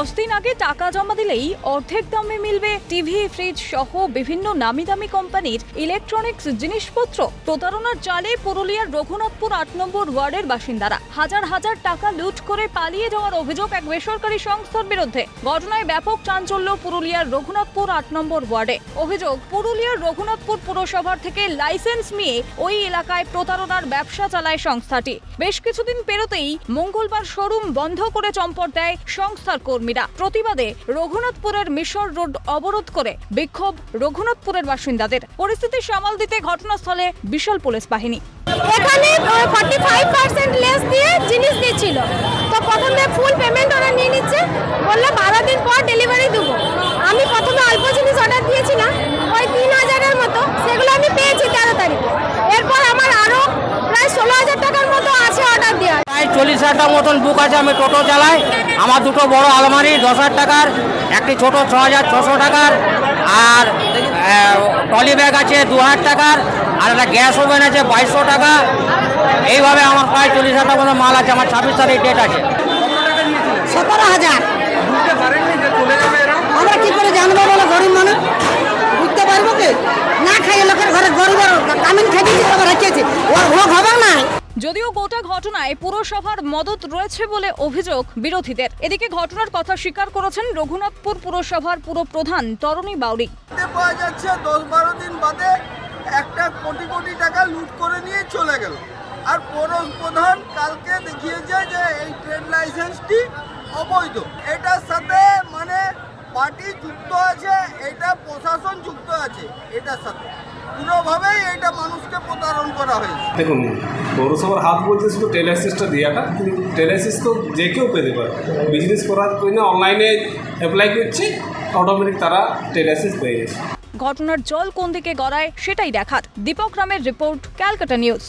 দশ দিন আগে টাকা জমা দিলেই অর্ধেক দামে মিলবে টিভি, ফ্রিজ সহ বিভিন্ন নামি দামি কোম্পানির ইলেকট্রনিক্স জিনিসপত্র। প্রতারণার জালে পুরুলিয়ার রঘুনাথপুর আট নম্বর ওয়ার্ডের বাসিন্দারা। হাজার হাজার টাকা লুট করে পালিয়ে যাওয়ার অভিযোগ এক বেসরকারি সংস্থার বিরুদ্ধে। ঘটনায় ব্যাপক চাঞ্চল্য পুরুলিয়ার রঘুনাথপুর আট নম্বর ওয়ার্ডে। অভিযোগ, পুরুলিয়ার রঘুনাথপুর পুরসভার থেকে লাইসেন্স নিয়ে ওই এলাকায় প্রতারণার ব্যবসা চালায় সংস্থাটি। বেশ কিছুদিন পেরোতেই মঙ্গলবার শোরুম বন্ধ করে চম্পট দেয় সংস্থার কর্মীরা প্রতিবাদে রঘুনাথপুরের মিশর রোড অবরোধ করে বিক্ষোভ রঘুনাথপুরের বাসিন্দাদের। পরিস্থিতি সামাল দিতে ঘটনাস্থলে বিশাল পুলিশ বাহিনী। এখানে ফর্টি ফাইভ পার্সেন্ট লেস দিয়ে জিনিস দিচ্ছিল তো প্রথমে ফুল পেমেন্ট ওরা নিয়ে নিচ্ছে। বলল বারো দিন পর ডেলিভারি দেবো। আমি প্রথমে অল্প জিনিস অর্ডার দিয়েছিলাম, ওই তিন হাজারের মতো। সেগুলো আমি পেয়েছি তেরো তারিখে। এরপর আমার আরও প্রায় ষোলো হাজার টাকার মতো আছে অর্ডার দেওয়ার প্রায় চল্লিশ হাজার মতন বুক আছে আমি টোটো চালাই। আমার দুটো বড় আলমারি, দশ হাজার টাকার, একটি ছোট ছ হাজার ছশো টাকার, আর টলি ব্যাগ আছে দু হাজার টাকার, আর একটা গ্যাস ওভেন আছে বাইশশো টাকা। এইভাবে আমার প্রায় চল্লিশ হাজার মতো মাল আছে, আমার ছাব্বিশ তারিখ ডেট আছে। সতেরো হাজার? যদিও গোটা ঘটনায় পুরসভার মদত রয়েছে বলে অভিযোগ বিরোধীদের। এদিকে ঘটনার কথা স্বীকার করেছেন রঘুনাথপুর পুরসভার পুরো প্রধান তরণী বাউরি পাওয়া যাচ্ছে দশ বারো দিন বাদে একটা কোটি কোটি টাকা লুট করে নিয়ে চলে গেল। আর পৌর প্রধান কালকে দেখিয়েছে যে এই ট্রেড লাইসেন্সটি অবৈধ। এটার সাথে মানে পার্টি যুক্ত আছে, এটা প্রশাসন যুক্ত আছে, এটার সাথে। পুরোভাবেই এটা প্রতারণ করা হয়েছে দেখুন পৌরসভার হাত বলছে শুধু টেলাইসিসটা দেওয়াটা কিন্তু টেলাইসিস তো যে কেউ পেতে পারে বিজনেস করার জন্য অনলাইনে অ্যাপ্লাই করছে অটোমেটিক তারা টেলাইসিস পেয়ে যাচ্ছে ঘটনার জল কোন দিকে গড়ায় সেটাই দেখাত। দীপক রামের রিপোর্ট ক্যালকাটা নিউজ